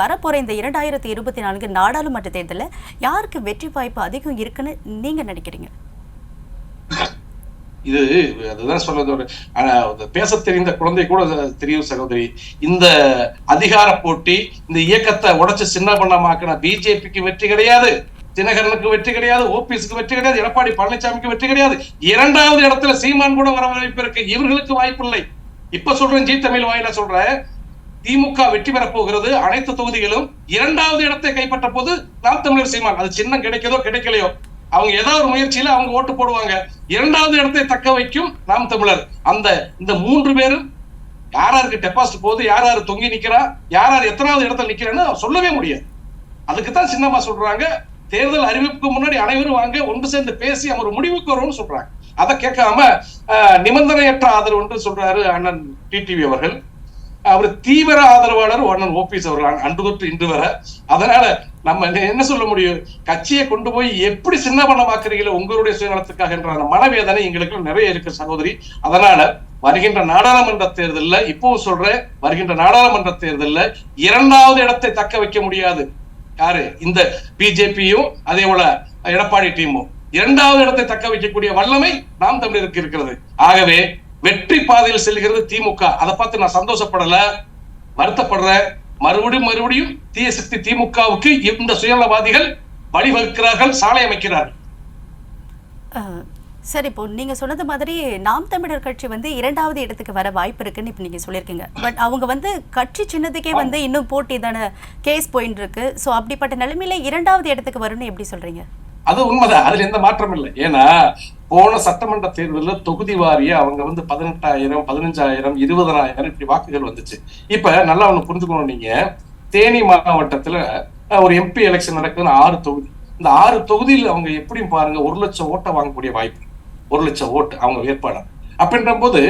வரப்போகிற இந்த இரண்டாயிரத்தி இருபத்தி நான்கு நாடாளுமன்ற தேர்தலில் யாருக்கு வெற்றி வாய்ப்பு அதிகம் இருக்குன்னு நீங்க நினைக்கிறீங்க? இது அதுதான் சொல்றது பேச தெரிந்த குழந்தை கூட தெரியும் சகோதரி. இந்த அதிகார போட்டி இந்த இயக்கத்தை உடைச்சு சின்ன பண்ணமாக்கின பிஜேபிக்கு வெற்றி கிடையாது தினகரனுக்கு வெற்றி கிடையாது ஓபிஎஸ்க்கு வெற்றி கிடையாது எடப்பாடி பழனிசாமிக்கு வெற்றி கிடையாது. இரண்டாவது இடத்துல சீமான் கூட வர வாய்ப்பு இருக்கு இவர்களுக்கு வாய்ப்பு இல்லை இப்ப சொல்றேன் ஜி தமிழ் வாயில சொல்றேன். திமுக வெற்றி பெற போகிறது அனைத்து தொகுதிகளும் இரண்டாவது இடத்தை கைப்பற்ற போது நாம் தமிழர் சீமான். அது சின்னம் கிடைக்கதோ கிடைக்கலையோ? அவங்க ஏதாவது ஒரு முயற்சியில அவங்க ஓட்டு போடுவாங்க. இரண்டாவது இடத்தை தக்க வைக்கும் நாம் தமிழர். அந்த இந்த மூன்று பேரும் யாராருக்கு டெபாசிட் போகுது யார் யாரு தொங்கி நிக்கிறா யார் யார் எத்தனாவது இடத்துல நிக்கிறேன்னு சொல்லவே முடியாது. அதுக்குத்தான் சின்னம்மா சொல்றாங்க. தேர்தல் அறிவிப்புக்கு முன்னாடி அனைவரும் வாங்க ஒன்று சேர்ந்து பேசி அவர் முடிவுக்கு வரும்னு சொல்றாங்க. அதை கேட்காம நிபந்தனையற்ற ஆதரவு என்று சொல்றாரு அண்ணன் டிடிவி அவர்கள். அவர் தீவிர ஆதரவாளர் அண்ணன் ஓபிஎஸ் அவர்கள் அன்று தொட்டு இன்று வர. அதனால நம்ம என்ன சொல்ல முடியும்? கட்சியை கொண்டு போய் எப்படி சின்ன பண்ணமாக்குறீங்களோ உங்களுடைய சுயநலத்துக்காக என்ற மனவேதனை எங்களுக்கு நிறைய இருக்கு சகோதரி. அதனால வருகின்ற நாடாளுமன்ற தேர்தலில் இப்பவும் சொல்றேன் வருகின்ற நாடாளுமன்ற தேர்தலில் இரண்டாவது இடத்தை தக்க வைக்க முடியாது. யாரு? இந்த பிஜேபியும் அதே போல எடப்பாடி டீமும். இரண்டாவது இடத்தை தக்க வைக்கக்கூடிய வல்லமை நாம் தமிழருக்கு இருக்கிறது. ஆகவே வெற்றி பாதையில் செல்கிறது திமுக. அதை பார்த்து நான் சந்தோஷப்படல வருத்தப்படுறேன். மறுபடியும் மறுபடியும் தீய சக்தி திமுகவுக்கு இந்த சுயநலவாதிகள் வழிவகுக்கிறார்கள் சாலை அமைக்கிறார்கள். சரி இப்போ நீங்க சொன்னது மாதிரி நாம் தமிழர் கட்சி வந்து இரண்டாவது இடத்துக்கு வர வாய்ப்பு இருக்குன்னு இப்போ நீங்க சொல்லியிருக்கீங்க. பட் அவங்க வந்து கட்சி சின்னத்துக்கே வந்து இன்னும் போட்டி தானே கேஸ் போயிட்டு இருக்கு. ஸோ அப்படிப்பட்ட நிலைமையில இரண்டாவது இடத்துக்கு வரும்னு எப்படி சொல்றீங்க? அது உண்மைதான். அதுல எந்த மாற்றம் இல்லை. ஏன்னா போன சட்டமன்ற தேர்தலில் தொகுதி வாரிய அவங்க வந்து பதினெட்டாயிரம் பதினஞ்சாயிரம் இருபதனாயிரம் இப்படி வாக்குகள் வந்துச்சு. இப்ப நல்லா ஒண்ணு புரிஞ்சுக்கணும் நீங்க. தேனி மாவட்டத்துல ஒரு எம்பி எலெக்ஷன் நடக்குதுன்னு ஆறு தொகுதி. இந்த ஆறு தொகுதியில் அவங்க எப்படியும் பாருங்க ஒரு லட்சம் ஓட்டை வாங்கக்கூடிய வாய்ப்பு. ஒரு லட்சம் ஓட்டு அவங்க வேட்பாளர். அப்படின்ற போது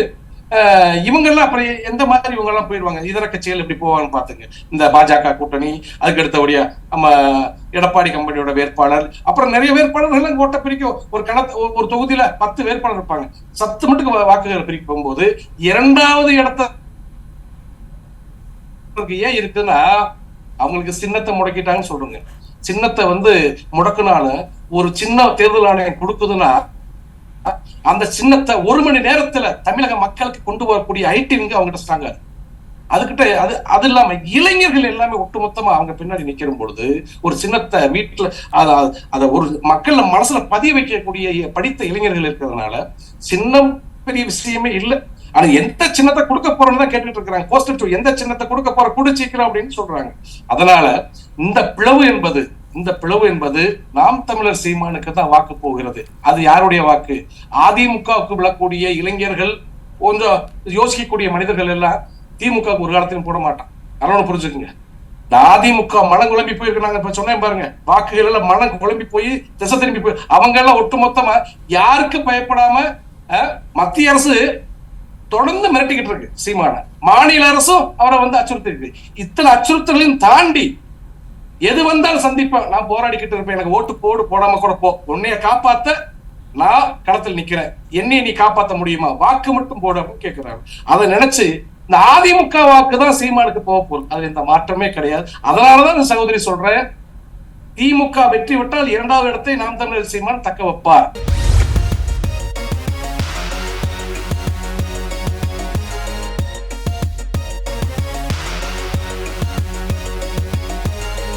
இவங்கெல்லாம் அப்புறம் எந்த மாதிரி இவங்க எல்லாம் போயிடுவாங்க? இதர கட்சிகள் எப்படி போவாங்கன்னு பாத்துங்க. இந்த பாஜக கூட்டணி அதுக்கு அடுத்தபடியா நம்ம எடப்பாடி கம்பெனியோட வேட்பாளர். அப்புறம் நிறைய வேட்பாளர்கள் ஓட்ட பிரிக்கும் ஒரு கணத்து ஒரு தொகுதியில பத்து வேட்பாளர் இருப்பாங்க. சத்து மட்டும் வாக்குகள் பிரிக்க போகும்போது இரண்டாவது இடத்த ஏன் இருக்குன்னா அவங்களுக்கு சின்னத்தை முடக்கிட்டாங்கன்னு சொல்றீங்க சின்னத்தை வந்து முடக்குனால ஒரு சின்ன தேர்தல் ஆணையம் கொடுக்குதுன்னா அந்த சின்னத்தை ஒரு மணி நேரத்துல தமிழக மக்களுக்கு கொண்டு வரக்கூடிய ஐடிங்க அவங்ககிட்ட ஸ்ட்ராங்கா அதுகிட்ட அது அது இல்லாம இளைஞர்கள் எல்லாமே ஒட்டுமொத்தமா அவங்க பின்னாடி நிக்கிற பொழுது ஒரு சின்னத்தை வீட்டுல அதை ஒரு மக்கள் மனசுல பதிய வைக்கக்கூடிய படித்த இளைஞர்கள் இருக்கிறதுனால சின்னம் பெரிய விஷயமே இல்லை. ஆனா எந்த சின்னத்தை கொடுக்க போறோம்னு தான் கேட்டுட்டு இருக்கிறாங்க. போஸ்டர் எந்த சின்னத்தை கொடுக்க போற கூட சீக்கிரம் அப்படின்னு சொல்றாங்க. அதனால இந்த பிளவு என்பது இந்த பிளவு என்பது நாம் தமிழர் சீமானுக்கு தான் வாக்கு போகிறது. அது யாருடைய வாக்கு? அதிமுகவுக்கு விழக்கூடிய இளைஞர்கள் கொஞ்சம் யோசிக்கக்கூடிய மனிதர்கள் எல்லாம் திமுக ஒரு காலத்திலும் போட மாட்டான். அரவணை புரிஞ்சுக்குங்க. இந்த அதிமுக மனம் குழம்பி போயிருக்கிறாங்க. இப்ப சொன்னேன் பாருங்க. வாக்குகள் எல்லாம் மனம் குழம்பி போய் திசை திரும்பி போய் அவங்க எல்லாம் ஒட்டுமொத்தமா யாருக்கு பயப்படாம மத்திய அரசு தொடர்ந்து மிரட்டிக்கிட்டு இருக்கு சீமான. மாநில அரசும் அவரை வந்து அச்சுறுத்தி இருக்கு இத்தனை அச்சுறுத்தலையும் தாண்டி எது வந்தாலும் சந்திப்பேன் நான் போராடிக்கிட்டு இருப்பேன். எனக்கு ஓட்டு போடு போடாம கூட போ. உன்னைய காப்பாத்த நான் களத்தில் நிக்கிறேன். என்னைய நீ காப்பாத்த முடியுமா? வாக்கு மட்டும் போட கேட்கிறாரு அதை நினைச்சு இந்த அதிமுக வாக்கு தான் சீமானுக்கு போக போகுது. அது இந்த மாற்றமே கிடையாது. அதனாலதான் சகோதரி சொல்றேன் திமுக வெற்றி விட்டால் இரண்டாவது இடத்தை நாம் தமிழர் சீமான் தக்க வைப்பார்.